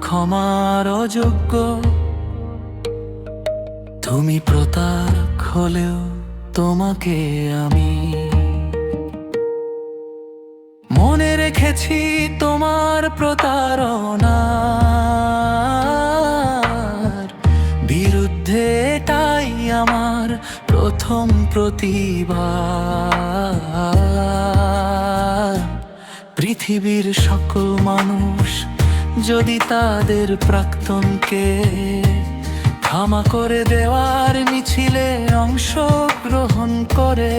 ক্ষমার অযোগ্য। তুমি প্রতারক হলেও তোমাকে আমি মনে রেখেছি তোমার প্রতারণার বিরুদ্ধে এটাই আমার প্রথম প্রতিবাদ। পৃথিবীর সকল মানুষ যদি তাদের প্রাক্তনকে ক্ষমা করে দেওয়ার মিছিলে অংশগ্রহণ করে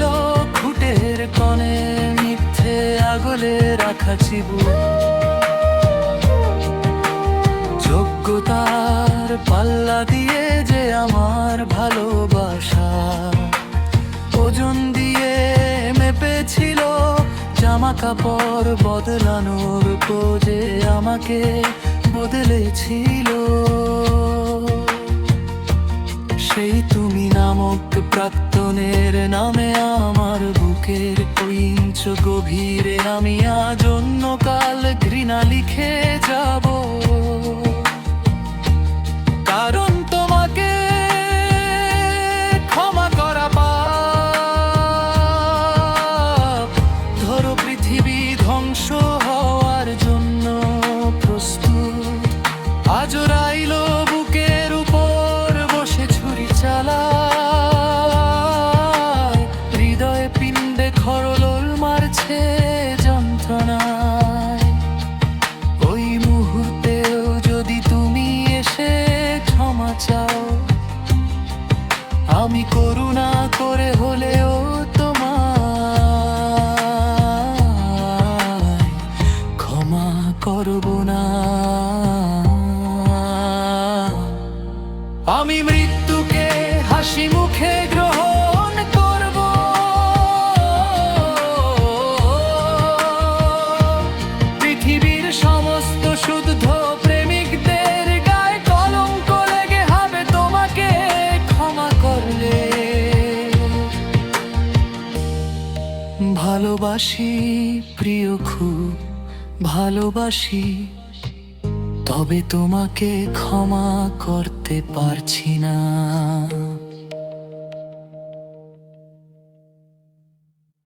নিয়েছিল খুঁটের কনে মিথ্যে আগলে রাখা যোগ্যতার পাল্লা দিয়ে যে আমার ভালোবাসা। ওজন দিয়ে মেপেছিল জামা কাপড় বদলানোর যে আমাকে বদলেছিল। সেই তুমি নামক প্রাক্তনের নামে আমার বুকের ইঞ্চ গভীরে আমি আজন্য কাল ঘৃণা লিখে ক্ষমা চাও আমি করুণা করে হলেও তোমার ক্ষমা করব না। আমি ভালোবাসি প্রিয় খুব ভালোবাসি। তবে তোমাকে ক্ষমা করতে পারছি না।